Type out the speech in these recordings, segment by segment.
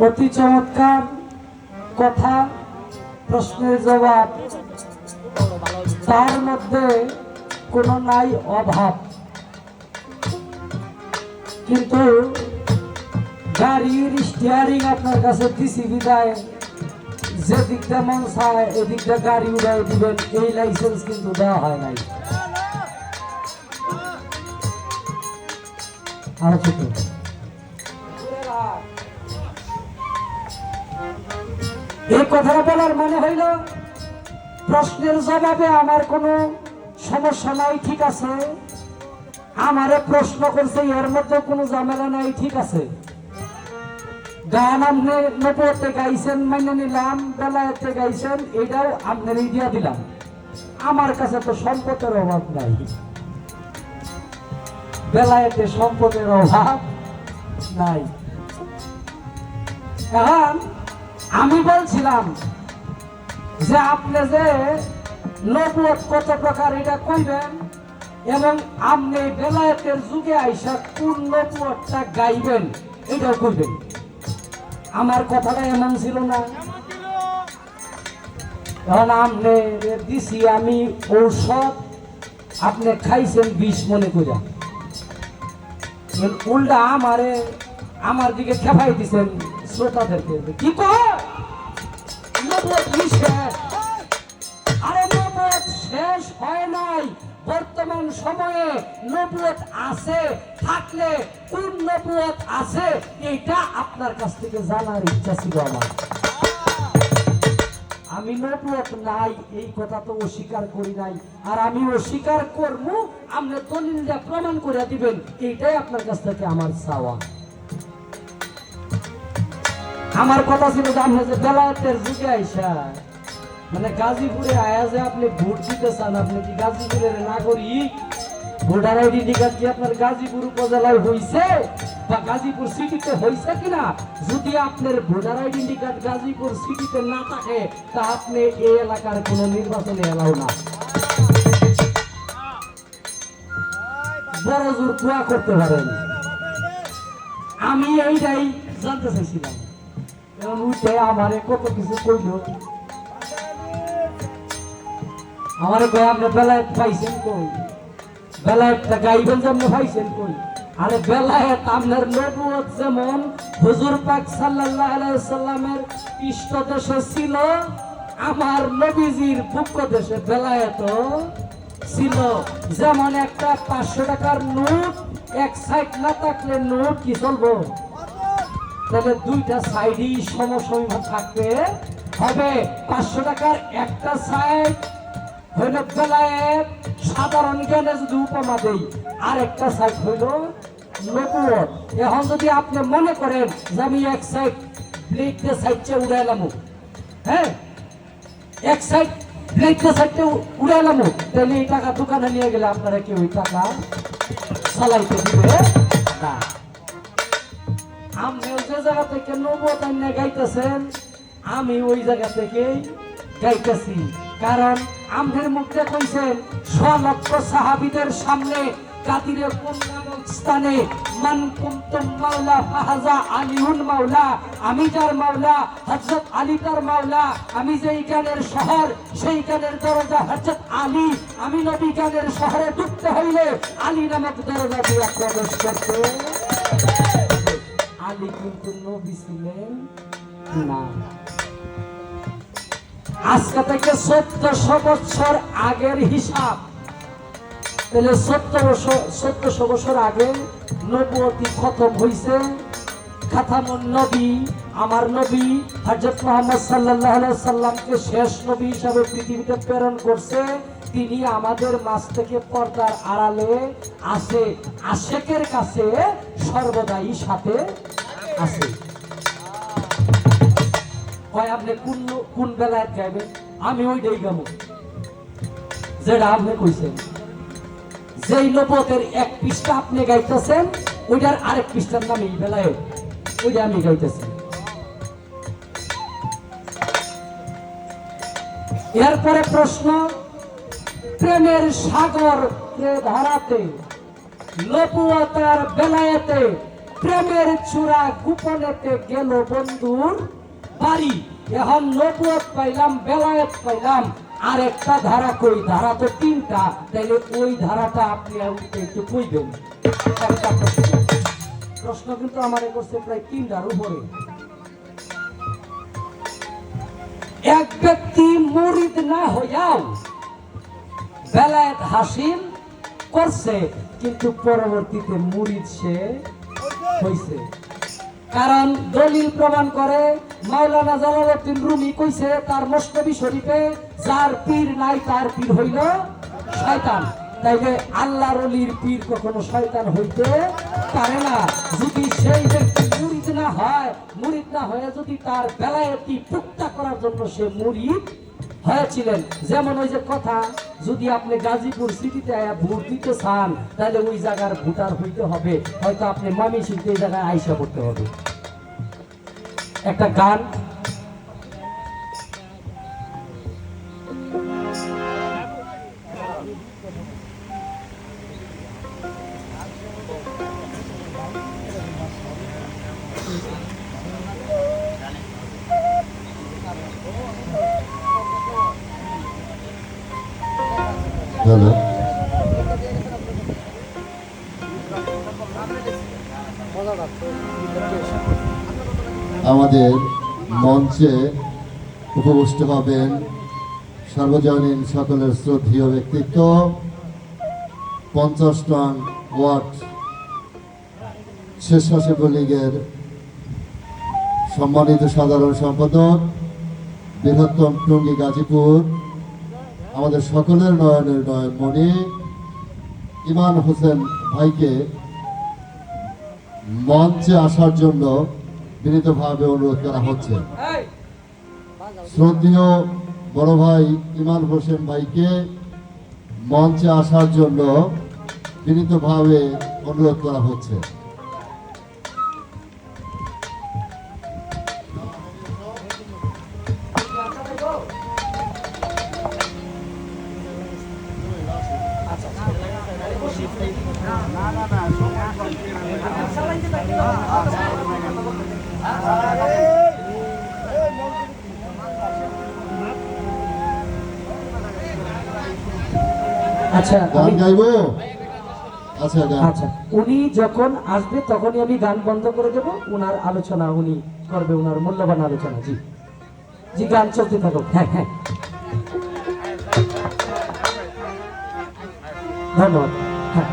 অতি চমৎকার কথা, প্রশ্নের জবাব। তার মধ্যে কোনো নাই অভাব। কিন্তু গাড়ির স্টিয়ারিং আপনার কাছে দিছি বিদায়। যে দিকটা মন চায় এদিকটা গাড়ি উড়াই দিবেন। এই লাইসেন্স কিন্তু দেওয়া হয় নাই। আরও ছোট এই কথাটা বলার মনে হইল, প্রশ্নের জবাবে আমার কোনো সমস্যা নাই, ঠিক আছে। আমারে প্রশ্ন করছে, এর মধ্যে কোনো ঝামেলা নাই, ঠিক আছে। গান আপনি নবতে গাইছেন, মাইনে নিলাম, বেলায়েতে গাইছেন, এটাও আপনারই দিয়া দিলাম। আমার কাছে তো সম্পদের অভাব নাই। বেলায়েতে সম্পদের অভাব নাই। এখন আমি বলছিলাম যে আপনি যে নবুয়ত কত প্রকার এটা কইবেন এবং আপনি বেলায়েতের যুগে আইসা কোন নবুয়তটা গাইবেন, এটাও কইবেন। আমার কথাটা এমন ছিল না। এখন আপনি দিছি আমি ঔষধ, আপনি খাইছেন বিষ মনে করিয়া উল্টা আমারে আমার দিকে খেপাই দিছেন। শ্রোতাদেরকে কি শেষ হয় নাই। বর্তমান সময়ে নবুয়ত আছে, থাকলে কোন নবুয়ত আছে আপনার কাছ থেকে জানার ইচ্ছা ছিল আমার। আমি নবুয়ত নাই, এই কথা তো অস্বীকার করি নাই। আর আমি অস্বীকার করব, আপনি দলিলটা প্রমাণ করে দিবেন, এইটাই আপনার কাছ থেকে আমার চাওয়া। আমার কথা ছিল আপনি যে বেলায়েতের যুগে আইসা মানে গাজীপুরে আয়া যে আপনি ভোট দিতে আপনি কি গাজীপুরের নাগরিক? ভোটার আইডি কার্ড কি আপনার গাজীপুর উপজেলায় হইছে? বা গাজীপুর সিটিতে হইছে কিনা? যদি আপনার ভোটার আইডেন্টি কার্ড গাজীপুর সিটিতে না থাকে, তা আপনি এই এলাকার কোনো নির্বাচনে এলাও না। বড় জোর দোয়া করতে পারেন। আমি এইটাই জানতে চাইছিলাম। আপনি পাইছেন কই? গাইবেন পাইছেন কই? আরে আপনার নবুয়ত যেমন হুজুর পাক সাল্লাল্লাহু আলাইহি সাল্লামের ইষ্ট ছিল, আমার নবীজির বুক দেশে বেলায়েত ছিল। যেমন একটা পাঁচশো টাকার নোট, এক সাইড না থাকলে নোট কি চলবো? তাহলে দুইটা সাইডই সমসময় থাকতে হবে পাঁচশো টাকার একটা সাইড। হইল বেলায়েত। সাধারণ জ্ঞানে যদি উপমা দেই আর একটা সাইড হইল নবুয়ত। এখন যদি আপনি মনে করেন যে আমি এক সাইড ব্লেড দিয়ে সাইডটা উড়াইলাম। হ্যাঁ? এক সাইড ব্লেড সাইডটা উড়াইলাম। তাহলে এই টাকা দোকানে নিয়ে গেলে আপনারা কি ওই টাকা চালাইতে দিবে না। আপনি যে জায়গা থেকে নবতান্য গাইতেছেন, আমি ওই জায়গা থেকেই গাইতেছি। কারণ আমদের মুখে কইছেন স্বলক্ষ সাহাবিদের সামনে কাদিরে কোন স্থানে, মান কুমতুম মাওলা ফাহাজা আলিউন মাওলা, আমি যার মাওলা, হযরত আলী তার মাওলা, আমি যেই গানের শহর, সেই গানের দরজা হযরত আলী, আমি নবী গানের শহরে ঢুকতে হইলে আলী নামক দরজা দিয়ে প্রবেশ করতে আজকে থেকে বছর আগের হিসাব। তাহলে বছর আগে খতম হইছে। খাতামুন নবী, আমার নবী হজরত মোহাম্মদ সাল্লাহ সাল্লামকে শেষ নবী হিসাবে পৃথিবীতে প্রেরণ করছে। তিনি আমাদের মাছ থেকে পর্দার আড়ালে আছে আশেকের কাছে সর্বদাই সাথে আছে। কয় আপনি কোন কোন বেলায় গাইবেন আমি ওইটাই গাবো। যেটা আপনি কইছেন। যেই নবতের এক পৃষ্ঠা আপনি গাইতেছেন, ওইটার আরেক পৃষ্ঠার নাম এই বেলায় ওইটা আমি গাইতেছি। এরপরে প্রশ্ন, প্রেমের সাগর ধারাতে, নবুয়তার বেলায়েতে প্রেমের চূড়া গোপনেতে গেল বন্ধুর বাড়ি। এখন নবুয়ত পাইলাম, বেলায়েত পাইলাম। আর একটা ধারা কই? ধারা তো তিনটা। তাইলে ওই ধারাটা আপনি একটু কইবেন। প্রশ্ন কিন্তু আমার করছে প্রায় তিনটার উপরে। এক ব্যক্তি মুরিদ না হইয়াও বেলায়েত হাসিল করছে, কিন্তু পরবর্তীতে মুরিদ সে হইছে। কারণ দলিল প্রমাণ করে মাওলানা জালালউদ্দিন রুমি কইছে, তার মস্তবি শরীফে যার পীর নাই, তার পীর হইল শয়তান। তাইলে আল্লাহর অলির পীর কখনো শয়তান হইতে পারে না। যদি সেই ব্যক্তি মুরিদ না হয়, মুরিদ না হয়ে যদি তার বেলায়তি পুক্তা করার জন্য সে মুরিদ হয়েছিলেন। যেমন ওই যে কথা, যদি আপনি গাজীপুর সিটিতে ভোট দিতে চান, তাহলে ওই জায়গার ভোটার হইতে হবে। হয়তো আপনি মামি শিল্পে এই জায়গায় আইসা করতে হবে। একটা গান। হ্যালো আমাদের মঞ্চে উপবিষ্ট হবেন সর্বজনীন সকলের শ্রদ্ধীয় ব্যক্তিত্ব, পঞ্চাশ টন ওয়ার্ড স্বেচ্ছাসেবক লীগের সম্মানিত সাধারণ সম্পাদক, বৃহত্তম টঙ্গী গাজীপুর, আমাদের সকলের নয়নের নয়নমণি ইমান হোসেন ভাইকে মঞ্চে আসার জন্য বিনীতভাবে অনুরোধ করা হচ্ছে। শ্রদ্ধেয় বড় ভাই ইমান হোসেন ভাইকে মঞ্চে আসার জন্য বিনীতভাবে অনুরোধ করা হচ্ছে। আচ্ছা গান গাইবো? আচ্ছা আচ্ছা উনি যখন আসবে তখনই আমি গান বন্ধ করে দেব। ওনার আলোচনা উনি করবে ওনার মূল্যবান আলোচনা। জি। জি গান চলতে থাকুক। হ্যাঁ হ্যাঁ। ধন্যবাদ হ্যাঁ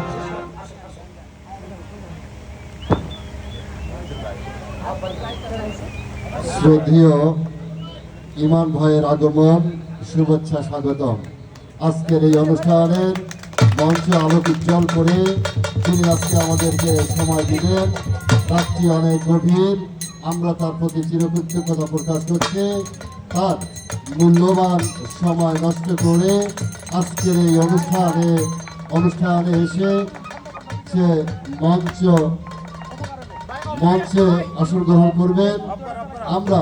শ্রদ্ধেয় ইমান ভাইয়ের আগমন, শুভেচ্ছা স্বাগতম। আজকের এই অনুষ্ঠানের মঞ্চ আলোক উজ্জ্বল করে তিনি আজকে আমাদেরকে সময় দিলেন রাত্রি অনেক গভীর, আমরা তার প্রতি চিরকৃতজ্ঞতা প্রকাশ করছি। তার মূল্যবান সময় নষ্ট করে আজকের এই অনুষ্ঠানে অনুষ্ঠানে এসে সে মঞ্চ মঞ্চে আসন গ্রহণ করবেন। আমরা